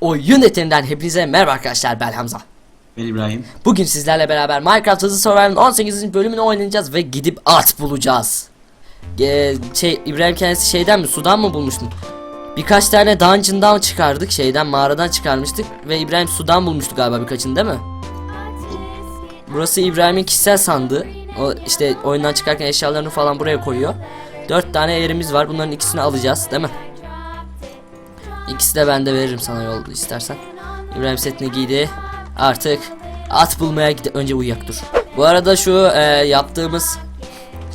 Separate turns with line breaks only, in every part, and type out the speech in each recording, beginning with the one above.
Oyun eterinden hepinize merhaba arkadaşlar ben Hamza.
Ben İbrahim.
Bugün sizlerle beraber Minecraft Hızlı Survival'ın 18. bölümünü oynayacağız ve gidip at bulacağız. Ee, şey İbrahim kendisi şeyden mi sudan mı bulmuştu? Birkaç tane dungeon'dan çıkardık şeyden mağaradan çıkarmıştık ve İbrahim sudan bulmuştu galiba birkaçını değil mi? Burası İbrahim'in kişisel sandığı. O işte oyundan çıkarken eşyalarını falan buraya koyuyor. Dört tane yerimiz var. Bunların ikisini alacağız değil mi? İkisi de ben de veririm sana yol istersen. İbrahim setini giydi. Artık at bulmaya gide önce uyuyak dur. Bu arada şu e, yaptığımız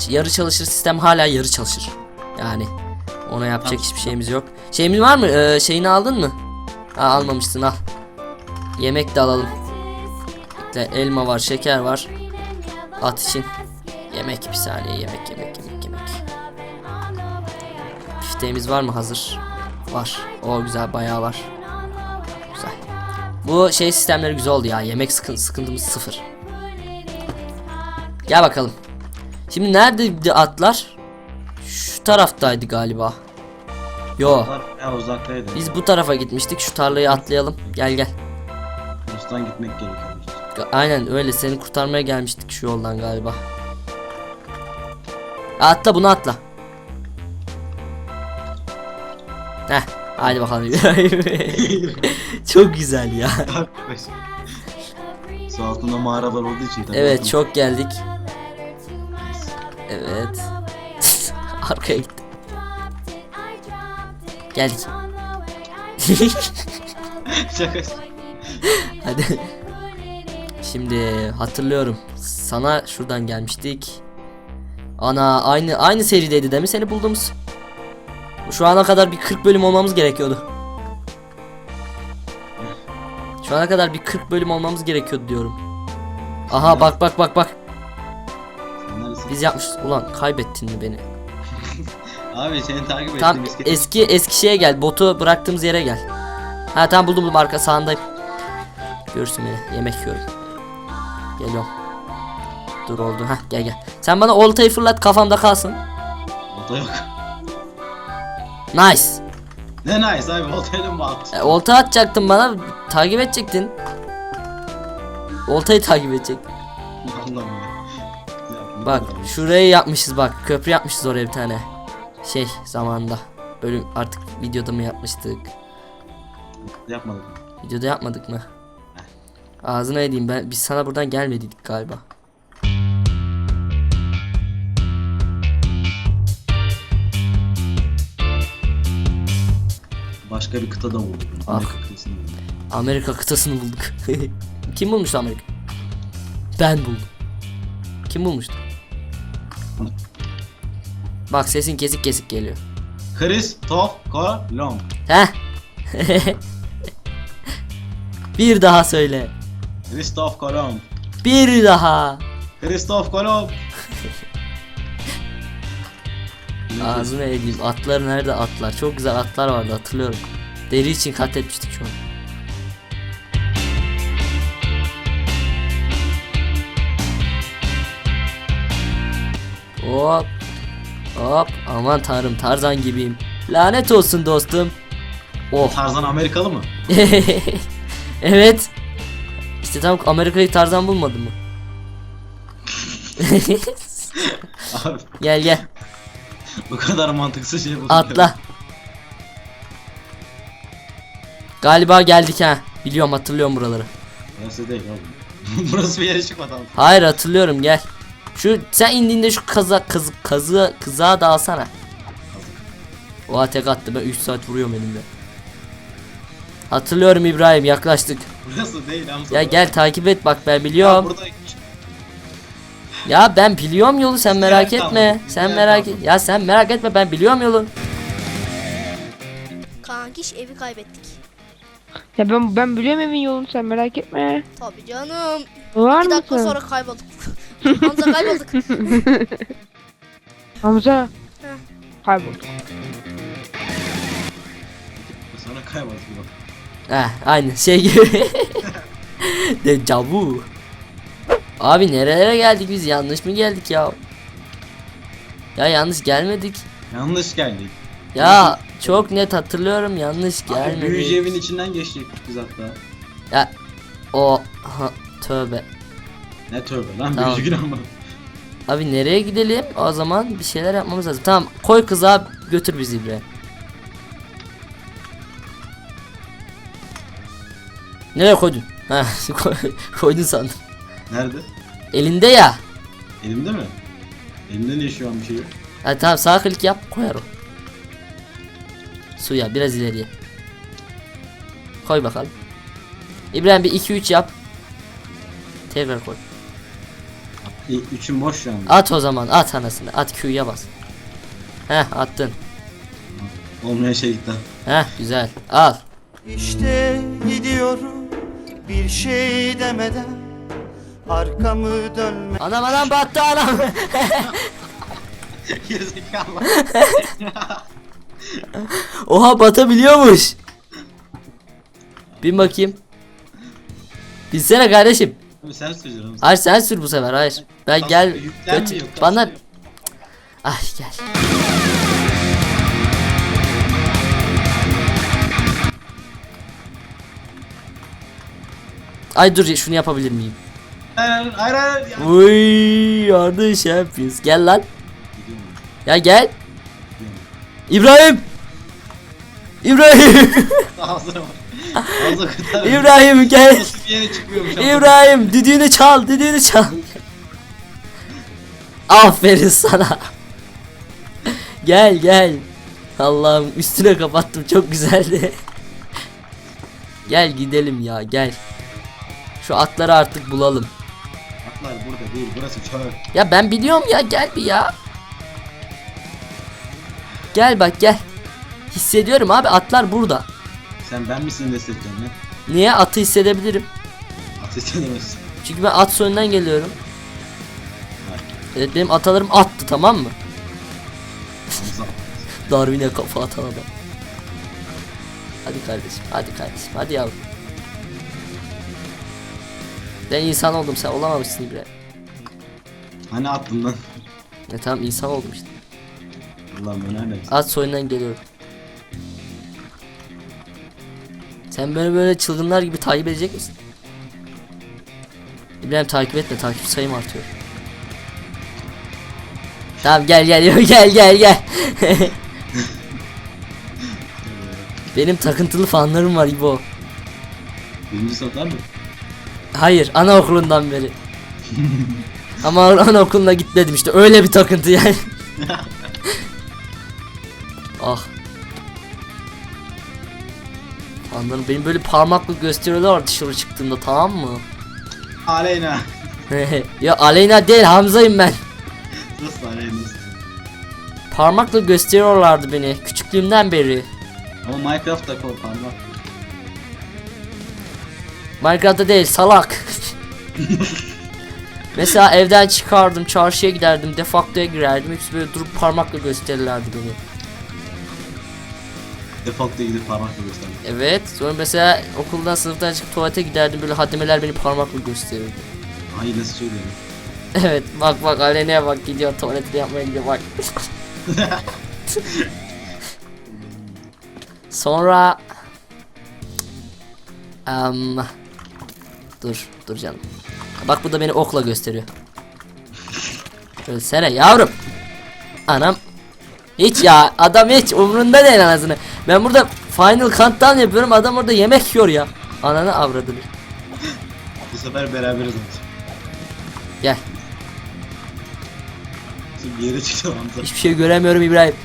yarı çalışır sistem hala yarı çalışır. Yani ona yapacak hiçbir şeyimiz yok. Şeyimiz var mı? E, şeyini aldın mı? Ha, almamışsın al. Yemek de alalım. İşte elma var, şeker var. At için. Yemek bir saniye yemek yemek yemek yemek. Bifteğimiz var mı hazır? Var. O güzel bayağı var. Güzel. Bu şey sistemleri güzel oldu ya. Yemek sıkın sıkıntımız sıfır. Gel bakalım. Şimdi neredeydi atlar? Şu taraftaydı galiba. Yo.
Var ya uzaktaydı.
Biz bu tarafa gitmiştik. Şu tarlayı atlayalım. Gel gel.
Dosttan gitmek gerekiyormuş.
Ga- Aynen öyle. Seni kurtarmaya gelmiştik şu yoldan galiba. Atla bunu atla. Heh. Hadi bakalım. Çok güzel ya.
Su altında mağaralar olduğu için tabii.
Evet çok geldik. Evet. Arkaya gitti. Geldik.
Şaka.
Hadi. Şimdi hatırlıyorum. Sana şuradan gelmiştik. Ana aynı aynı serideydi değil mi seni bulduğumuz? Şu ana kadar bir 40 bölüm olmamız gerekiyordu. Şu ana kadar bir 40 bölüm olmamız gerekiyordu diyorum. Aha bak bak bak bak. Biz yapmışız. Ulan kaybettin mi beni?
Abi seni takip
Tam
ettim. Eski...
eski eski şeye gel. Botu bıraktığımız yere gel. Ha tamam buldum buldum arka sağındayım. Görürsün beni. Yemek yiyorum. Geliyorum. Dur oldu. Ha gel gel. Sen bana oltayı fırlat kafamda kalsın.
Olta yok.
Nice.
Ne nice abi oltayla mı at?
E, olta atacaktın bana. Takip edecektin. Oltayı takip edecek.
Allah'ım ya. Ya,
Bak şurayı yapmışız bak. Köprü yapmışız oraya bir tane. Şey zamanında. Bölüm artık videoda mı yapmıştık?
Yapmadım.
Videoda yapmadık mı? Ağzına edeyim ben biz sana buradan gelmedik galiba.
Başka bir kıtada buldum.
Ah.
Amerika kıtasını buldum.
Amerika kıtasını bulduk. Kim bulmuştu Amerika? Ben buldum. Kim bulmuştu? Bak sesin kesik kesik geliyor.
Kristof Kolomb.
Heh. bir daha söyle.
Kristof Kolomb.
Bir daha.
Kristof Kolomb.
Ağzına edeyim. Atlar nerede atlar? Çok güzel atlar vardı hatırlıyorum. Deri için katletmiştik şu an. Hop. Hop. Aman tanrım Tarzan gibiyim. Lanet olsun dostum. Oh.
Tarzan Amerikalı mı?
evet. İşte tam Amerika'yı Tarzan bulmadı mı?
Abi
gel gel.
Bu kadar mantıksız şey buldum.
Atla. Galiba geldik ha. Biliyorum hatırlıyorum buraları.
Burası değil oğlum. Burası bir yere çıkmadı abi.
Hayır hatırlıyorum gel. Şu sen indiğinde şu kaza kız kazı kızağı da alsana. Oha tek attı ben 3 saat vuruyorum elimle. Hatırlıyorum İbrahim yaklaştık.
Burası değil Hamza.
Ya gel takip et bak ben
Ya
biliyorum.
burada
Ya ben biliyorum yolu sen merak
yer
etme.
kalmadı,
Sen
yer
merak et. Ya sen merak etme ben biliyorum yolu.
Kankiş evi kaybettik.
Ya ben ben biliyorum evin yolunu sen merak etme.
Tabii canım.
Var
Bir dakika
mısın?
sonra kaybolduk. Hamza kaybolduk.
Hamza.
Heh.
Kaybolduk.
sonra kayboldu bak.
Heh aynı şey gibi. Dejavu. Abi nerelere geldik biz yanlış mı geldik ya? Ya yanlış gelmedik.
Yanlış geldik.
Ya Çok net hatırlıyorum yanlış
Abi büyücü evin içinden geçecektik biz hatta.
Ya o ha, tövbe.
Ne tövbe lan
Tamam.
büyücü günü ama.
Abi nereye gidelim? O zaman bir şeyler yapmamız lazım. Tamam koy kıza götür bizi İbrahim. Nereye koydun? Ha koy- koydun sandım.
Nerede?
Elinde ya.
Elimde mi? Elimde ne şu an bir şey yok.
Ha tamam sağ klik yap koyar o. Suya biraz ileriye. Koy bakalım. İbrahim bir 2-3 yap. Tekrar koy.
İ- Üçün boş şu an.
At o zaman at anasını at Q'ya bas. Heh attın.
Olmayan şey gitti.
Heh güzel al.
İşte gidiyorum bir şey demeden arkamı dönme.
Anam anam battı anam.
Gerizekalı.
Oha batabiliyormuş. Bin bakayım. Binsene kardeşim.
Abi sen söyleyeceksin.
Hayır sen sür bu sefer hayır. Ben
Tamam,
gel
yüklenmiyor,
götür.
kasıyor.
Bana Ay gel. Ay dur şunu yapabilir miyim?
Hayır hayır.
Uy yardım şey yapıyoruz. Gel lan. Ya gel. İbrahim. İbrahim.
Ağzına bak. Ağzına kadar.
İbrahim gel. İbrahim düdüğünü çal, düdüğünü çal. Aferin sana. gel gel. Allah'ım üstüne kapattım çok güzeldi. gel gidelim ya gel. Şu atları artık bulalım.
Değil burası çöl.
Ya ben biliyorum ya gel bir ya. Gel bak gel. Hissediyorum abi atlar burada.
Sen ben misin de hissedeceksin lan?
Niye atı hissedebilirim?
At hissedemezsin.
Çünkü ben at soyundan geliyorum. Evet benim atalarım attı tamam mı? Darwin'e kafa atan adam. Hadi kardeşim, hadi kardeşim, hadi yavrum. Ben insan oldum, sen olamamışsın İbrahim.
Hani attın lan?
Ya tamam insan oldum işte.
Ulan ben neredeyim?
At soyundan geliyorum. Sen beni böyle çılgınlar gibi takip edecek misin? İbrahim takip etme, takip sayım artıyor. Tamam gel gel gel gel gel. Benim takıntılı fanlarım var İbo.
Birinci sınıflar mı?
Hayır anaokulundan beri. Ama anaokuluna gitmedim işte öyle bir takıntı yani. ah. Anladım benim böyle parmakla gösteriyorlar dışarı çıktığımda tamam mı?
Aleyna.
ya Aleyna değil Hamza'yım ben.
Nasıl Aleyna?
Parmakla gösteriyorlardı beni küçüklüğümden beri.
Ama Minecraft'ta kol parmak.
Minecraft'ta değil salak. Mesela evden çıkardım çarşıya giderdim defaktoya girerdim hepsi böyle durup parmakla gösterirlerdi beni.
Default'ta gidip parmakla göstermek.
Evet sonra mesela okuldan sınıftan çıkıp tuvalete giderdim böyle hademeler beni parmakla gösterirdi.
Ay nasıl söylüyorum?
Evet bak bak Aleyna'ya bak gidiyor tuvaletini yapmaya gidiyor bak. Sonra Em, Dur dur canım. Bak bu da beni okla gösteriyor. Ölsene yavrum. Anam. Hiç ya adam hiç umrunda değil anasını. Ben burada final countdown yapıyorum adam orada yemek yiyor ya. Ananı avradını.
Bu sefer beraberiz artık.
Gel.
Şimdi bir yere çıktı Hamza.
Hiçbir şey göremiyorum İbrahim.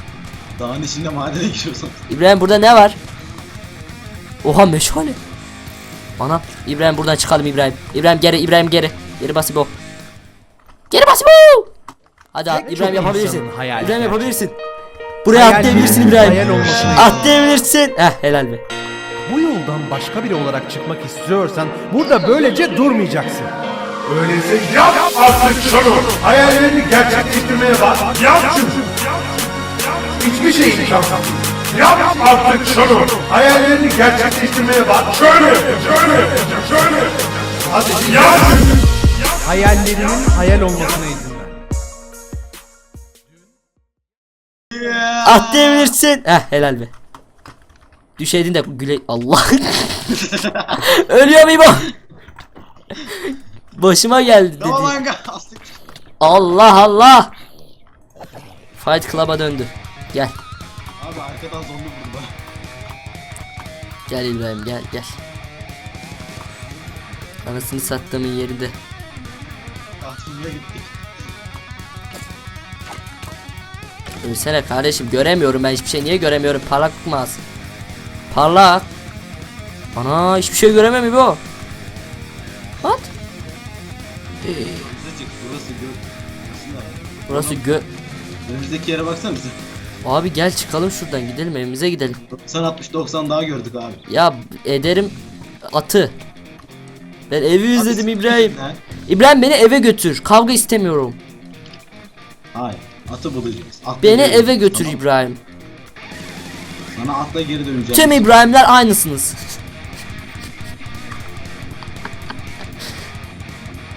Dağın içinde madene giriyorsun.
İbrahim burada ne var? Oha meşale. Ana İbrahim buradan çıkalım İbrahim. İbrahim geri İbrahim geri. Geri bas İbo. Geri bas İbo. Hadi at, İbrahim yapabilirsin. İbrahim
gerçek.
yapabilirsin. Buraya
Hayal
atlayabilirsin İbrahim. Atlayabilirsin. Heh helal be.
Bu yoldan başka biri olarak çıkmak istiyorsan burada böylece durmayacaksın.
Öyleyse yap artık şunu. Hayallerini gerçekleştirmeye bak. Yap şunu. Hiçbir şey imkansız. Yap artık şunu. Hayallerini gerçekleştirmeye bak. Şöyle şöyle şöyle. Hadi yap.
Hayallerinin hayal olmasına izin ver.
Atlayabilirsin. Heh helal be. Düşeydin de güle Allah. Ölüyor İbo. Başıma geldi dedi. Allah Allah. Fight Club'a döndü. Gel.
Abi arkadan zombi vurdu.
Gel İbrahim gel gel. Anasını sattığımın yerinde.
Atmaya gittik.
Ölsene kardeşim göremiyorum ben hiçbir şey. Niye göremiyorum? Parlak mı az? Parlak. Ana hiçbir şey göremem bu. What?
Burası gök. Aslında
Burası gö...
önümüzdeki yere baksana bize.
Abi gel çıkalım şuradan gidelim evimize gidelim.
90 60 90 daha gördük abi.
Ya ederim atı. Ben evi özledim İbrahim.
Ne?
İbrahim beni eve götür. Kavga istemiyorum.
Hayır. Atı bulacağız. Atla
Beni
geri
eve götür
Tamam.
İbrahim.
Sana atla geri döneceğim.
Tüm İbrahimler aynısınız.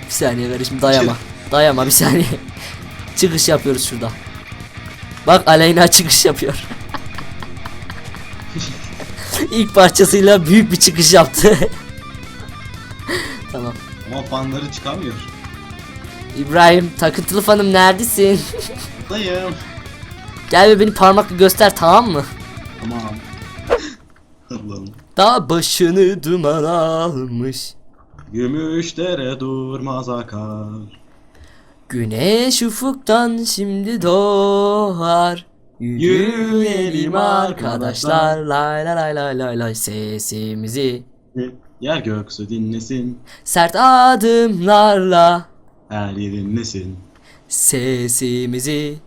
bir saniye kardeşim dayama. Dayama bir saniye. çıkış yapıyoruz şurada. Bak Aleyna çıkış yapıyor. İlk parçasıyla büyük bir çıkış yaptı. tamam.
Ama fanları çıkamıyor.
İbrahim takıntılı fanım neredesin?
Dayım.
Gel ve beni parmakla göster tamam mı?
Tamam. Allah'ım.
Dağ başını duman almış.
Gümüşdere durmaz akar.
Güneş ufuktan şimdi doğar. Yürüyelim arkadaşlar. Lay lay lay lay lay lay sesimizi.
Yer göksu dinlesin.
Sert adımlarla
Her yer dinlesin.
sesimizi.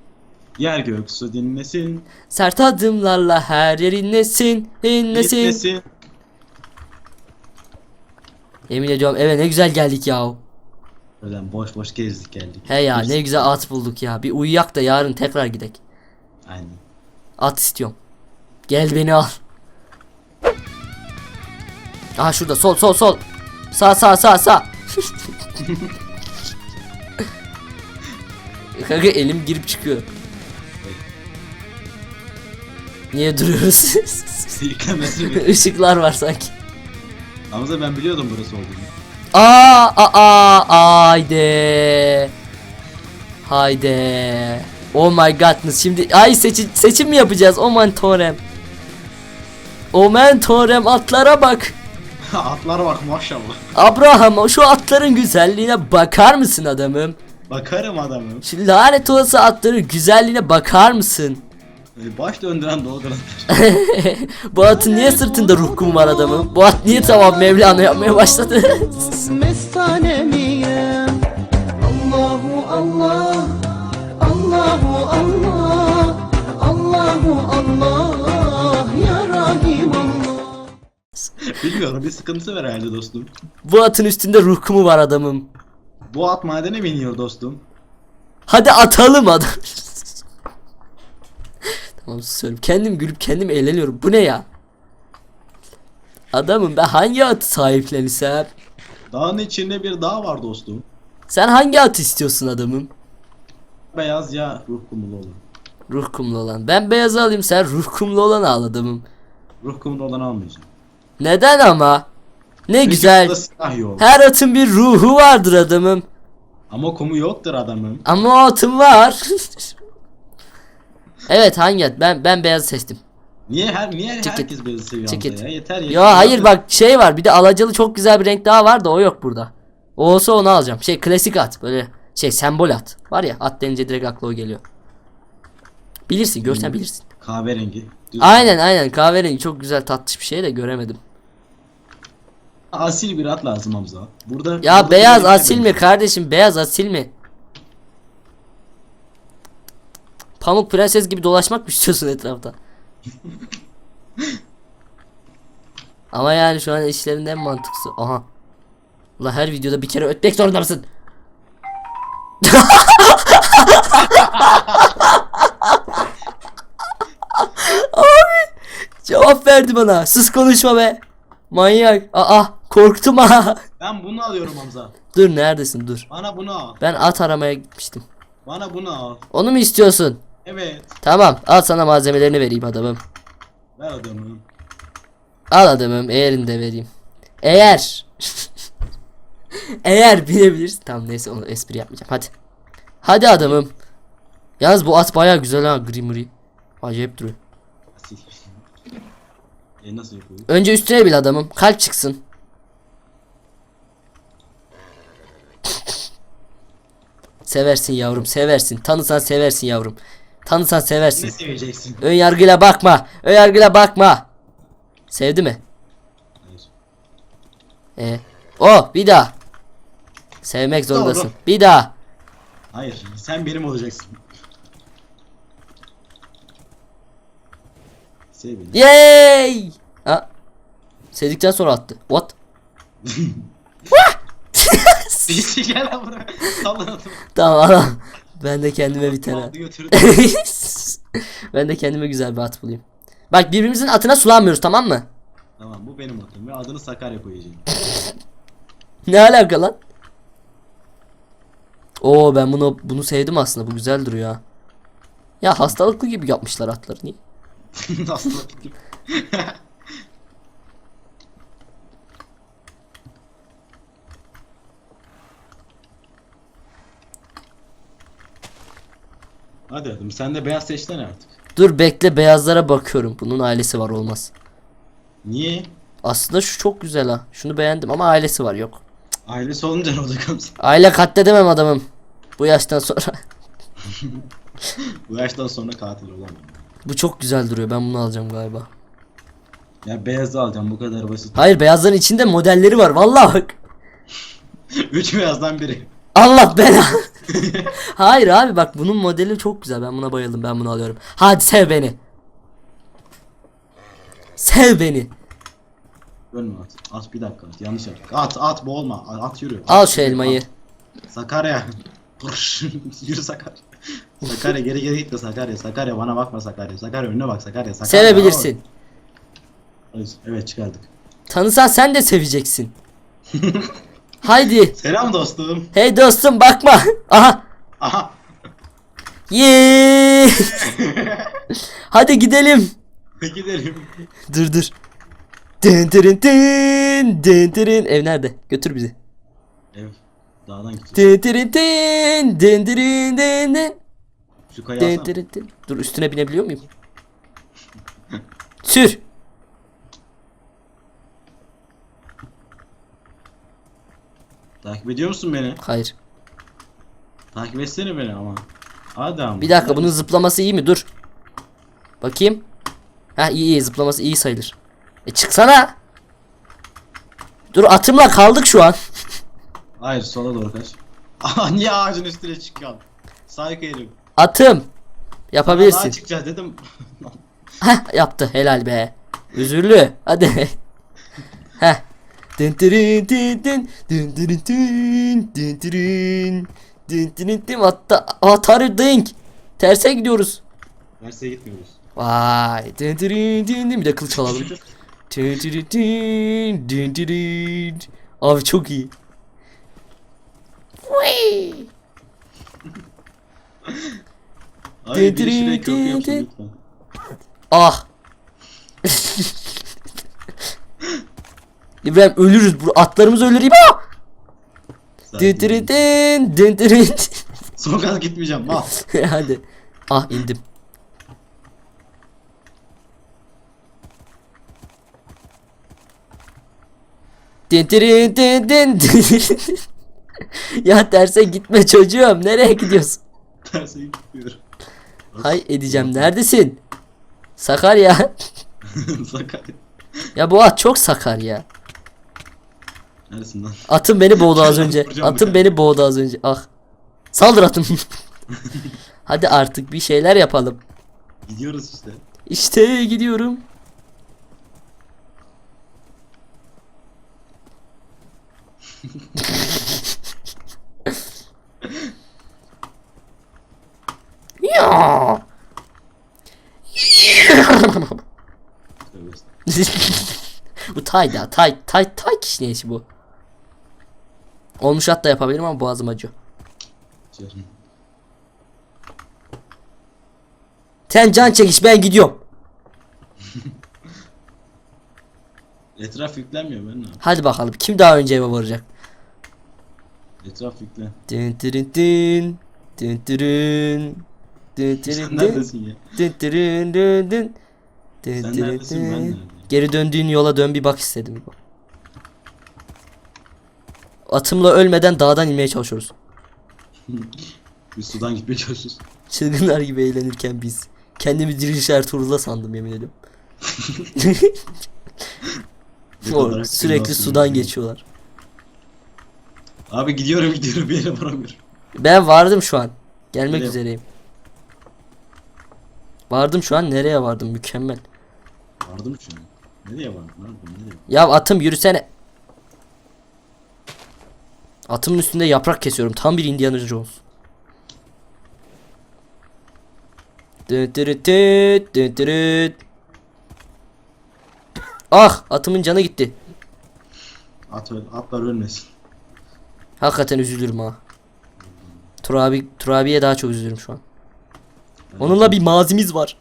Yer göksu dinlesin.
Sert adımlarla her yer inlesin, inlesin.
Dinlesin.
Yemin ediyorum eve ne güzel geldik ya.
Öyle boş boş gezdik geldik.
He ya
Biz-
ne güzel at bulduk ya. Bir uyuyak da yarın tekrar gidek.
Aynen.
At istiyorum. Gel beni al. Aha şurada sol sol sol. Sağ sağ sağ sağ. Kanka elim girip çıkıyor. Niye duruyoruz? Işıklar var sanki.
Hamza ben biliyordum burası olduğunu.
Aa aa aa haydi. Haydi. Oh my godness. Şimdi ay seçim seçim mi yapacağız? Oman torem. Oman torem atlara bak.
Atlara bak maşallah.
Abraham şu atların güzelliğine bakar mısın adamım?
Bakarım adamım.
Şu lanet olası atların güzelliğine bakar mısın?
Ee, Baş döndüren dolduran.
Bu atın niye sırtında ruh kumu var adamım? Bu at niye tamam Mevlana yapmaya başladı?
mestanemiyim Allahu Allah Allahu Allah Allahu Allah Ya Rahim Allah
Bilmiyorum bir sıkıntısı var herhalde dostum.
Bu atın üstünde ruh kumu var adamım.
Bu at madene mi iniyor dostum?
Hadi atalım adam. Tamam söyleyeyim. Kendim gülüp kendim eğleniyorum. Bu ne ya? Adamım ben hangi atı sahiplenirsem?
Dağın içinde bir dağ var dostum.
Sen hangi atı istiyorsun adamım?
Beyaz ya ruh kumulu olan.
Ruh kumlu olan. Ben beyazı alayım sen ruh kumlu olanı al adamım.
Ruh kumulu olan almayacağım.
Neden ama? Ne
Çünkü
güzel. Her atın bir ruhu vardır adamım.
Ama kumu yoktur adamım.
Ama o atın var. evet hangi? Ben ben beyazı seçtim.
Niye her niye
Ticket.
herkes beyazı seviyor. Hamza ya? Yeter ya.
Ya hayır bak şey var bir de alacalı çok güzel bir renk daha var da o yok burada. O olsa onu alacağım. Şey klasik at böyle şey sembol at. Var ya at denince direkt akla o geliyor. Bilirsin görsen bilirsin.
Kahverengi. Düz.
Aynen aynen kahverengi çok güzel tatlış bir şey de göremedim.
Asil bir at lazım Hamza. Burada
Ya
burada
beyaz
bir-
asil mi kardeşim beyaz asil mi? Pamuk prenses gibi dolaşmak mı istiyorsun etrafta? Ama yani şu an işlerinde en mantıklısı. Aha. Ulan her videoda bir kere ötmek zorunda mısın? Abi cevap verdi bana. Sus konuşma be. Manyak. Aa korktum ha.
Ben bunu alıyorum Hamza.
Dur neredesin dur.
Bana bunu al.
Ben at aramaya gitmiştim.
Bana bunu al.
Onu mu istiyorsun?
Evet.
Tamam al sana malzemelerini vereyim adamım.
Ver adamım.
Al adamım eğerini de vereyim. Eğer Eğer bilebilirsin. Tamam neyse onu espri yapmayacağım. Hadi. Hadi adamım. Yalnız bu at baya güzel ha Grimri. Acayip duruyor.
E nasıl yapıyor?
Önce üstüne bil adamım. Kalp çıksın. Seversin yavrum seversin. Tanısan seversin yavrum. Tanısan
Ne
seversin.
seveceksin?
Ön yargıyla bakma. Ön yargıyla bakma. Sevdi mi?
Hayır.
E. O bir daha. Sevmek zorundasın.
Doğru.
Bir daha.
Hayır. Sen benim olacaksın. Sev beni.
Yay! Ha. Sevdikten sonra attı. What?
Birisi gel lan buraya. Sallan
Tamam. Ben de kendime bir tane. Ben de kendime güzel bir at bulayım. Bak birbirimizin atına sulanmıyoruz tamam mı?
tamam bu benim atım ve adını Sakarya koyacağım.
Ne alaka lan? Oo ben bunu bunu sevdim aslında. Bu güzel duruyor ha. Ya hastalıklı gibi yapmışlar atları niye?
Nasıl? Hadi adım sen de beyaz seçsene artık.
Dur bekle beyazlara bakıyorum. Bunun ailesi var olmaz.
Niye?
Aslında şu çok güzel ha. Şunu beğendim ama ailesi var yok.
Ailesi olunca ne olacak amca?
Aile katledemem adamım. Bu yaştan sonra.
Bu yaştan sonra katil olamam.
Bu çok güzel duruyor. Ben bunu alacağım galiba.
Ya beyazı alacağım bu kadar basit.
Hayır beyazların içinde modelleri var. Vallahi bak.
Üç beyazdan biri.
Allah bela. Hayır abi bak bunun modeli çok güzel. Ben buna bayıldım. Ben bunu alıyorum. Hadi sev beni. Sev beni.
Ölme at. At bir dakika at. Yanlış yaptık. At at boğulma. At, at yürü.
Al
At,
şu
yürü,
elmayı.
at. Sakarya. Yürü Sakarya. Sakarya geri geri gitme Sakarya. Sakarya bana bakma Sakarya. Sakarya önüne bak Sakarya. Sakarya
Sevebilirsin.
Evet çıkardık.
Tanısan sen de seveceksin. Haydi.
Selam dostum.
Hey dostum bakma. Aha.
Aha.
Yeee. Hadi gidelim.
Gidelim.
Dur dur. Dın dırın dın dın dırın. Ev nerede? Götür bizi.
Ev. Dağdan gidiyoruz.
Dın dırın dın dın dırın dın dın.
Şu kayayı
Dın dırın dın. Dur üstüne binebiliyor muyum? Sür.
Takip ediyor musun beni?
Hayır.
Takip etsene beni ama. Hadi ama.
Bir dakika bunun zıplaması iyi mi? Dur. Bakayım. Ha iyi iyi zıplaması iyi sayılır. E çıksana. Dur atımla kaldık şu an.
Hayır sola doğru kaç. Aa niye ağacın üstüne çıkıyorsun? Sayık herif.
Atım.
Daha
Yapabilirsin.
çıkacağız dedim.
Heh yaptı helal be. Üzürlü. Hadi. Heh. Dın dırın dın dın dın dırın dın dın dırın dın dırın dın hatta atarı dink. Terse gidiyoruz.
Derse gitmiyoruz.
Vay. Dın dırın dın dın bir de kılıç alalım. Dın dırın dın dın dırın. Abi çok iyi. Vay.
Hayır bir
Dın
köprü yapsın lütfen.
Ah. İbrahim ölürüz. Atlarımız ölür dın dırın.
Son kez gitmeyeceğim. Mal.
Hadi. Ah indim. Dın dırın dın dın dın. ya terse gitme çocuğum. Nereye gidiyorsun?
Derse gitmiyorum.
Hay edeceğim. Neredesin? Sakarya.
Sakarya.
ya bu at çok sakar ya.
Neresin lan?
Atım beni boğdu az önce.
Vuracağım
Atım beni boğdu az önce. Ah. Saldır atım. Hadi artık bir şeyler yapalım.
Gidiyoruz işte.
İşte gidiyorum. ya.
Tövbe estağfurullah.
bu tay da tay tay tay kişneyişi bu. Olmuş at da yapabilirim ama boğazım acıyor.
Canım.
Sen can çekiş ben gidiyorum.
Etraf yüklenmiyor ben ne?
Hadi bakalım kim daha önce eve varacak?
Etraf yüklen.
Dın dırın dın. Dın dırın. Dın
Sen
dırın dın.
neredesin ya?
Dın dırın dın dın. Dın
Sen
dırın
neredesin ben
dın.
neredeyim?
Geri döndüğün yola dön bir bak istedim. Atımla ölmeden dağdan inmeye çalışıyoruz.
Biz sudan gitmeye çalışıyoruz.
Çılgınlar gibi eğlenirken biz. Kendimi diriliş Ertuğrul'la sandım yemin ediyorum.
Ne
O,
kadar
sürekli sudan geçiyorlar.
Abi gidiyorum gidiyorum bir yere varamıyorum.
Ben vardım şu an. Gelmek
Nereye?
üzereyim. Vardım şu an nereye vardım mükemmel.
Vardım şu an. Nereye vardım? Nereye?
Ya atım yürüsene. Atımın üstünde yaprak kesiyorum. Tam bir Indiana Jones. Ah atımın canı gitti.
At öl, atlar ölmesin.
Hakikaten üzülürüm ha. Turabi, Turabi'ye daha çok üzülürüm şu an. Onunla bir mazimiz var.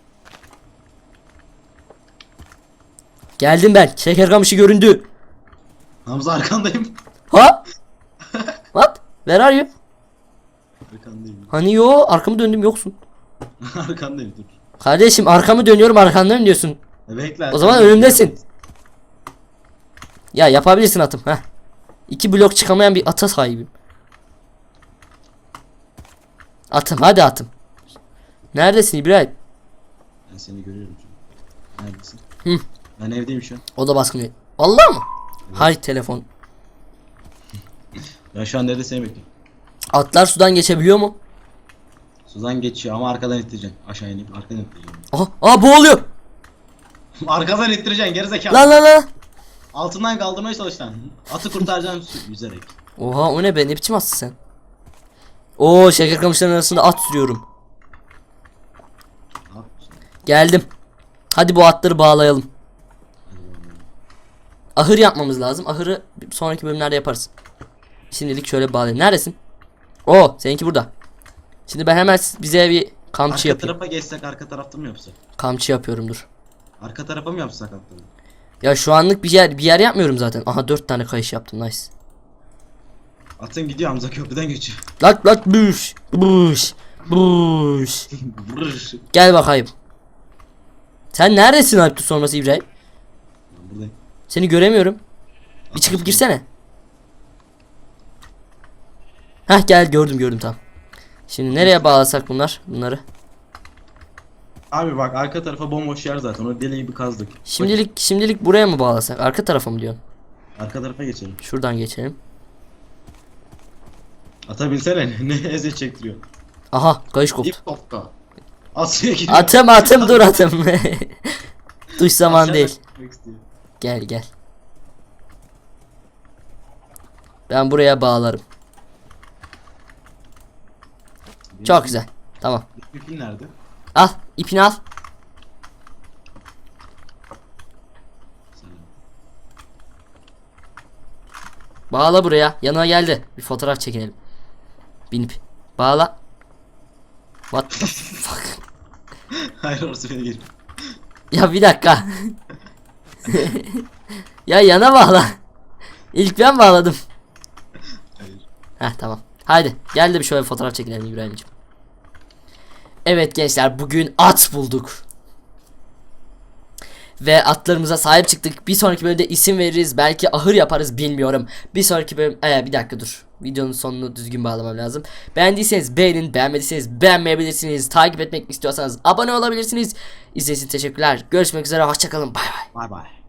Geldim ben. Şeker kamışı göründü.
Hamza arkandayım.
Ha? Where are you?
Arkandayım.
Hani yo arkamı döndüm yoksun.
arkandayım dur.
Kardeşim arkamı dönüyorum arkandayım diyorsun.
E, Bekle.
O zaman önümdesin. Ya yapabilirsin atım. Heh. İki blok çıkamayan bir ata sahibim. Atım hadi atım. Neredesin İbrahim?
Ben seni görüyorum şu an. Neredesin?
Hı.
Ben evdeyim şu an.
O da baskın. Allah mı? Hay telefon.
Ben şu an nerede seni bekliyorum.
Atlar sudan geçebiliyor mu?
Sudan geçiyor ama arkadan ittireceksin. Aşağı ineyim arkadan ittireceğim.
Aha, aha boğuluyor.
arkadan ittireceksin gerizekalı.
Lan lan lan.
Altından kaldırmaya çalış lan. Atı kurtaracaksın yüzerek.
Oha o ne be ne biçim atsın sen? Oo şeker kamışlarının arasında at sürüyorum. Geldim. Hadi bu atları bağlayalım. Ahır yapmamız lazım. Ahırı sonraki bölümlerde yaparız. Şimdilik şöyle bağlayayım. Neredesin? Oo seninki burada. Şimdi ben hemen bize bir kamçı
Arka
yapayım.
tarafa geçsek arka tarafta mı yapsak?
Kamçı yapıyorum dur.
Arka tarafa mı yapsak atları?
Ya şu anlık bir yer bir yer yapmıyorum zaten. Aha dört tane kayış yaptım nice.
Atın gidiyor Hamza köprüden geçiyor.
Lak lak büş. Büş. Büş.
Brrr.
Gel bakayım. Sen neredesin Alptu sorması İbrahim?
Ben buradayım.
Seni göremiyorum. Bir çıkıp girsene. Heh gel gördüm gördüm tamam. Şimdi nereye bağlasak bunlar bunları?
Abi bak arka tarafa bomboş yer zaten. O deli gibi kazdık.
Şimdilik şimdilik buraya mı bağlasak? Arka tarafa mı diyorsun?
Arka tarafa geçelim.
Şuradan geçelim.
Ata binsene ne eziyet çektiriyor.
Aha kayış koptu.
İp koptu. Asya gidiyor.
Atım atım dur atım. Duş zaman
Aşağıda
değil.
gitmek istiyor.
Gel gel. Ben buraya bağlarım. Çok güzel. Tamam.
İpin nerede?
Al ipini al. Bağla buraya. Yanına geldi. Bir fotoğraf çekinelim. Binip. Bağla. What the fuck?
Hayır orası beni geliyor.
Ya bir dakika. ya yana bağla. İlk ben bağladım.
Hayır.
Heh tamam. Haydi gel de bir şöyle fotoğraf çekinelim İbrahim'ciğim. Evet gençler bugün at bulduk. Ve atlarımıza sahip çıktık. Bir sonraki bölümde isim veririz. Belki ahır yaparız bilmiyorum. Bir sonraki bölüm... Ee, bir dakika dur. Videonun sonunu düzgün bağlamam lazım. Beğendiyseniz beğenin. Beğenmediyseniz beğenmeyebilirsiniz. Takip etmek istiyorsanız abone olabilirsiniz. İzlediğiniz için teşekkürler. Görüşmek üzere. Hoşçakalın. Bay bay.
Bay bay.